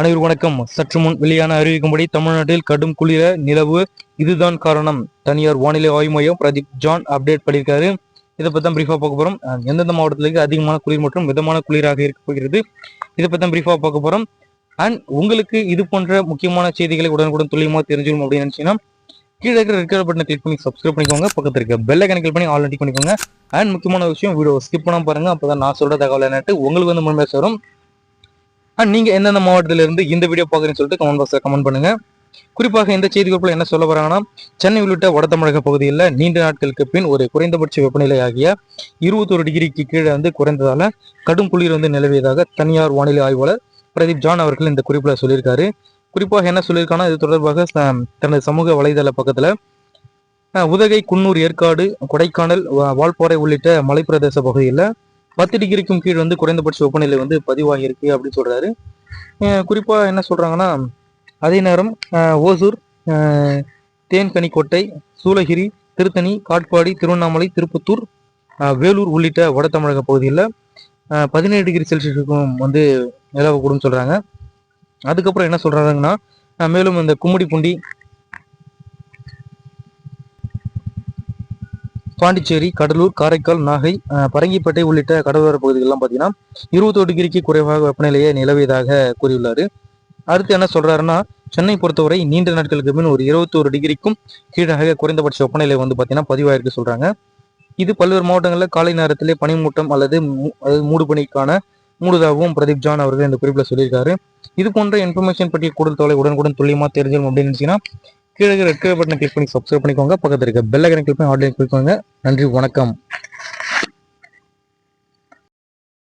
அனைவரும் வணக்கம். சற்று முன் வெளியான அறிவிக்கும்படி தமிழ்நாட்டில் கடும் குளிர நிலவு. இதுதான் காரணம். தனியார் வானிலை ஆய்வு மையம் பிரதீப் ஜான் அப்டேட் பண்ணியிருக்காரு. இதை பற்றி தான் ப்ரீஃபாக பார்க்க போகிறோம் எந்தெந்த மாவட்டத்திற்கு அதிகமான குளிர் மற்றும் மிதமான குளிராக இருக்க போகிறது? இதை பற்றி தான் ப்ரீஃபாக பார்க்க போகிறோம் அண்ட் உங்களுக்கு இது போன்ற முக்கியமான செய்திகளை உடனுக்குடன் துல்லியமாக தெரிஞ்சுக்கணும் அப்படின்னு நினச்சிங்கன்னா கீழே இருக்கிற ரெக்கார்ட் பட்டனை கிளிக் பண்ணி சப்ஸ்கிரைப் பண்ணிக்கோங்க. பக்கத்தில் இருக்க பெல்லை கணக்கில் பண்ணி ஆல் பண்ணிக்கோங்க. அண்ட் முக்கியமான விஷயம் வீடியோ ஸ்கிப் பண்ண பாருங்கள் அப்போ தான் நான் சொல்கிற தகவல் என்னட்டு உங்களுக்கு வந்து முன்பே வரும் அண்ட் நீங்க எந்தெந்த மாவட்டத்திலிருந்து இந்த வீடியோ பாக்குறீங்கன்னு சொல்லிட்டு கமெண்ட் பாக்ஸில் கமெண்ட் பண்ணுங்க. குறிப்பாக இந்த செய்திகளுக்குள்ள என்ன சொல்ல வராங்கன்னா சென்னை உள்ளிட்ட வட தமிழக பகுதியில் நீண்ட நாட்களுக்கு பின் ஒரு குறைந்தபட்ச வெப்பநிலை ஆகிய இருபத்தொரு டிகிரிக்கு கீழே வந்து குறைந்ததால கடும் குளிர் வந்து நிலவியதாக தனியார் வானிலை ஆய்வாளர் பிரதீப் ஜான் அவர்கள் இந்த குறிப்பில் சொல்லியிருக்காரு. குறிப்பாக என்ன சொல்லியிருக்காங்கன்னா இது தொடர்பாக தனது சமூக வலைதள பக்கத்தில் உதகை குன்னூர் ஏற்காடு கொடைக்கானல் வா- வால்பாறை உள்ளிட்ட மலைப்பிரதேச பகுதியில் பத்து டிகிரிக்கும் கீழ் வந்து குறைந்தபட்ச வெப்பநிலை வந்து பதிவாகியிருக்கு அப்படின்னு சொல்கிறாரு குறிப்பாக என்ன சொல்கிறாங்கன்னா அதே நேரம் ஓசூர் தேன்கனிக்கோட்டை சூளகிரி திருத்தணி காட்பாடி திருவண்ணாமலை திருப்பத்தூர் வேலூர் உள்ளிட்ட வட தமிழக பகுதியில் பதினேழு டிகிரி செல்சியஸுக்கும் வந்து நிலவக்கூடும் சொல்கிறாங்க அதுக்கப்புறம் என்ன சொல்கிறாங்கன்னா மேலும் இந்த கும்மிடிப்பூண்டி பாண்டிச்சேரி கடலூர் காரைக்கால் நாகை அஹ், பரங்கிப்பேட்டை உள்ளிட்ட கடலோர பகுதிகள்லாம் பார்த்தீங்கன்னா இருபத்தோரு டிகிரிக்கு குறைவாக வெப்பநிலையை நிலவியதாக கூறியுள்ளார். அடுத்து என்ன சொல்றாருன்னா சென்னை பொறுத்தவரை நீண்ட நாட்களுக்கு பின் ஒரு இருபத்தோரு டிகிரிக்கும் கீழாக குறைந்தபட்ச வெப்பநிலை வந்து பார்த்தீங்கன்னா பதிவாயிருக்கு சொல்றாங்க. இது பல்வேறு மாவட்டங்களில் காலை நேரத்திலே பனிமூட்டம் அல்லது அதாவது மூடு பணிக்கான மூடுதாகவும் பிரதீப் ஜான் அவர்கள் இந்த குறிப்பில் சொல்லியிருக்காரு. இது போன்ற இன்ஃபர்மேஷன் பற்றி கூடுதல் தொலை உடனுக்குடன் துல்லியமா தெரிஞ்சிடும் அப்படின்னு நினச்சிங்கன்னா கீழே ரெட் கலர் பட்டனை கிளிக் பண்ணி சப்ஸ்கிரைப் பண்ணிக்கோங்க. பக்கத்தில் இருக்க பெல் ஐக்கனை கிளிக் பண்ணி ஆர்டர் கிளிக் பண்ணுங்க. நன்றி வணக்கம்.